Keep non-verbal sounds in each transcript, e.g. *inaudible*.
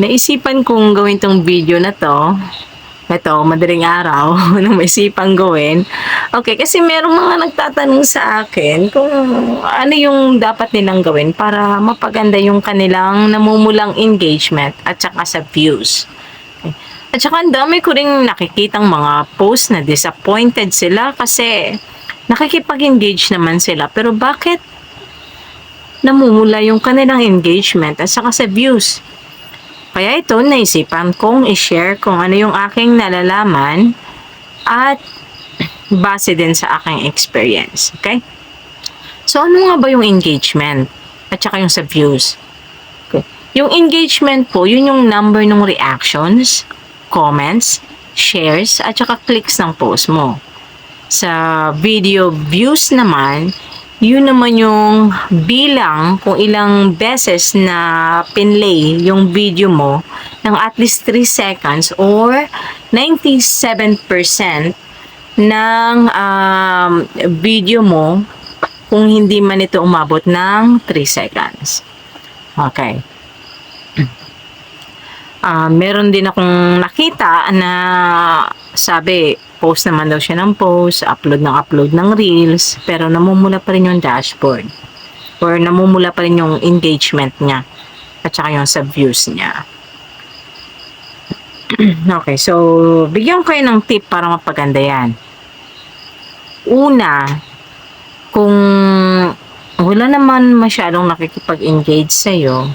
naisipan kong gawin tong video na to. Ito, madaling araw, *laughs* nang maisipan gawin. Okay, kasi merong mga nagtatanong sa akin kung ano yung dapat nilang gawin para mapaganda yung kanilang namumulang engagement at saka sa views. Okay. At saka ang dami ko rin nakikitang mga post na disappointed sila kasi nakikipag-engage naman sila. Pero bakit namumula yung kanilang engagement at saka sa views? Kaya ito, naisipan kong i-share kung ano yung aking nalalaman at base din sa aking experience. Okay? So, ano nga ba yung engagement? At saka yung sa views? Okay. Yung engagement po, yun yung number ng reactions, comments, shares, at saka clicks ng post mo. Sa video views naman, yun naman yung bilang kung ilang beses na pinlay yung video mo ng at least 3 seconds or 97% ng um, video mo kung hindi man ito umabot ng 3 seconds. Okay. *clears throat* Ah, meron din akong nakita na sabi, post naman daw siya ng post, upload ng upload ng reels, pero namumula pa rin yung dashboard. Or namumula pa rin yung engagement niya. At saka yung sa views niya. *clears throat* okay, so bigyan ko kayo ng tip para mapaganda yan. Una, kung wala naman masyadong nakikipag-engage sa'yo,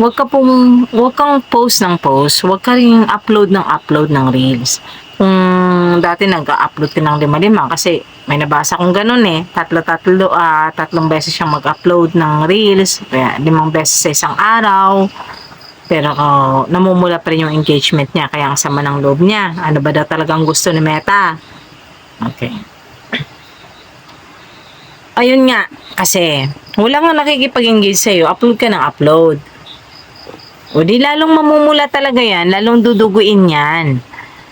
Huwag ka pong, huwag kang post ng post, huwag ka rin upload ng upload ng reels. Kung dati nag-upload ka ng lima-lima kasi may nabasa kong ganun eh, tatlo-tatlo, ah, tatlong beses siyang mag-upload ng reels, kaya limang beses sa isang araw. Pero oh, namumula pa rin yung engagement niya, kaya ang sama ng loob niya. Ano ba daw talagang gusto ni Meta? Okay. Ayun nga, kasi wala nga nakikipag-engage sa'yo, upload ka ng upload. O di lalong mamumula talaga yan, lalong duduguin yan.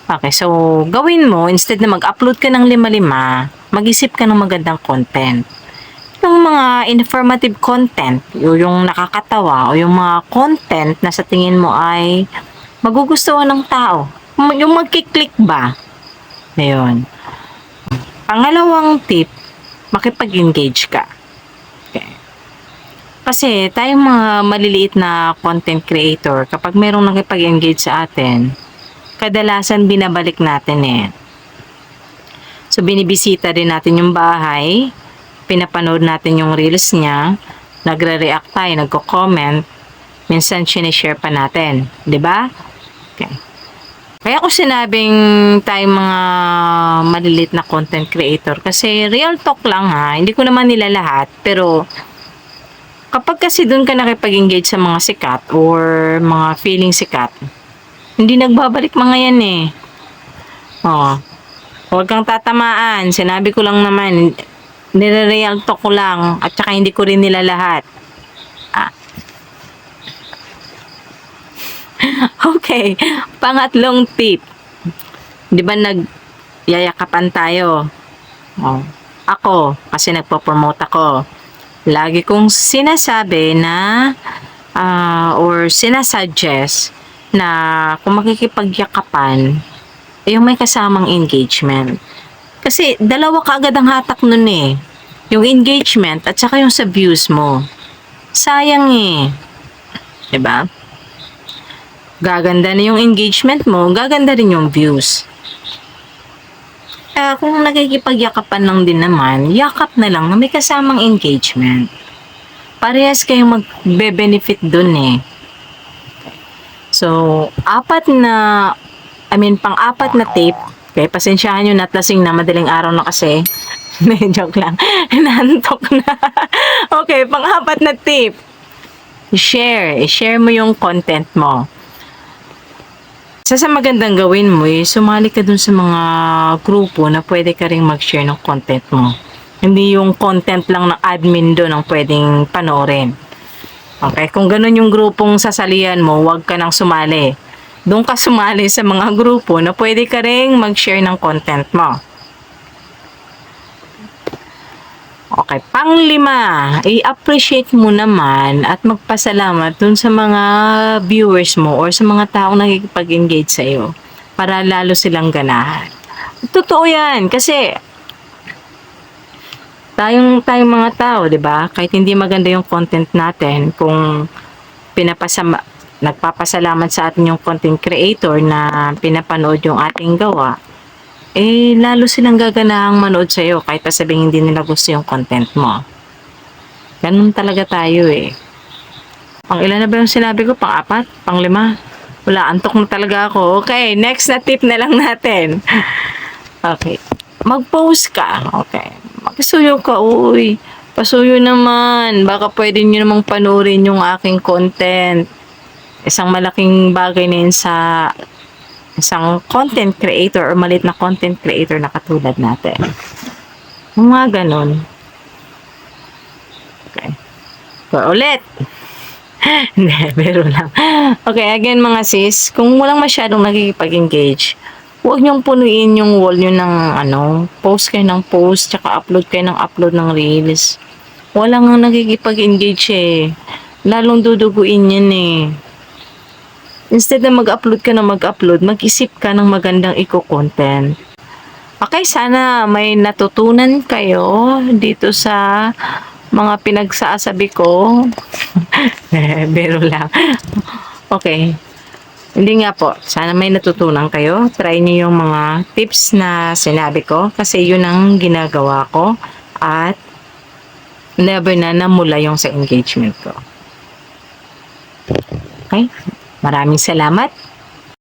Okay, so gawin mo, instead na mag-upload ka ng lima-lima, mag-isip ka ng magandang content. Yung mga informative content, yung nakakatawa, o yung mga content na sa tingin mo ay magugustuhan ng tao. Yung magkiklik ba? Ayun. Pangalawang tip, makipag-engage ka. Okay. Kasi tayong mga maliliit na content creator, kapag merong nakipag-engage sa atin, kadalasan binabalik natin eh. So, binibisita rin natin yung bahay, pinapanood natin yung reels niya, nagre-react tayo, nagko-comment, minsan sinishare pa natin. ba? Okay. Kaya ako sinabing tayong mga malilit na content creator kasi real talk lang ha, hindi ko naman nila lahat, pero kapag kasi doon ka nakipag-engage sa mga sikat or mga feeling sikat, hindi nagbabalik mga yan eh. Oh. Huwag kang tatamaan. Sinabi ko lang naman, nire-real talk ko lang at saka hindi ko rin nila lahat. Ah. *laughs* okay. Pangatlong tip. Di ba nag yayakapan tayo? Oh. Ako, kasi nagpo-promote ako lagi kong sinasabi na ah, or sinasuggest na kung makikipagyakapan, eh, yung may kasamang engagement. Kasi dalawa kaagad ang hatak nun eh. Yung engagement at saka yung sa views mo. Sayang eh. ba? Gaganda na yung engagement mo, gaganda rin yung views. Kaya kung nakikipagyakapan lang din naman, yakap na lang na may kasamang engagement. Parehas kayong magbe-benefit dun eh. So, apat na, I mean, pang-apat na tape, okay, pasensyahan nyo, natlasing na, madaling araw na kasi. *laughs* Joke lang. *laughs* Nantok na. *laughs* okay, pang-apat na tip. Share. I-share mo yung content mo. Isa sa magandang gawin mo eh, sumali ka dun sa mga grupo na pwede ka rin mag-share ng content mo. Hindi yung content lang ng admin doon ang pwedeng panoorin. Okay, kung ganun yung grupong sasalihan mo, huwag ka nang sumali. Doon ka sumali sa mga *laughs* grupo na pwede ka rin mag-share ng content mo. Okay, panglima, i-appreciate mo naman at magpasalamat dun sa mga viewers mo or sa mga taong nakikipag-engage sa iyo para lalo silang ganahan. Totoo yan kasi tayong tayong mga tao, 'di ba? Kahit hindi maganda yung content natin, kung pinapasama nagpapasalamat sa atin yung content creator na pinapanood yung ating gawa, eh lalo silang gaganahang manood sa iyo kahit pa sabihin hindi nila gusto yung content mo. Ganun talaga tayo eh. Pang ilan na ba yung sinabi ko? Pang apat? Pang lima? Wala, antok na talaga ako. Okay, next na tip na lang natin. *laughs* Okay. Mag-post ka. Okay. Magsuyo ka, uy. Pasuyo naman. Baka pwede nyo namang panoorin yung aking content. Isang malaking bagay na yun sa isang content creator or malit na content creator na katulad natin. Mga ganun. Okay. So, ulit. *laughs* Hindi, pero lang. Okay, again mga sis, kung walang masyadong nakikipag-engage, huwag niyong punuin yung wall niyo ng ano, post kayo ng post, tsaka upload kayo ng upload ng reels. Walang nga nakikipag-engage eh. Lalong duduguin yan eh. Instead na mag-upload ka na mag-upload, mag-isip ka ng magandang eco-content. Okay, sana may natutunan kayo dito sa mga pinagsasabi ko. *laughs* Biro lang. Okay. Hindi nga po. Sana may natutunan kayo. Try niyo yung mga tips na sinabi ko kasi yun ang ginagawa ko at never na namula yung sa engagement ko. Okay? Maraming salamat.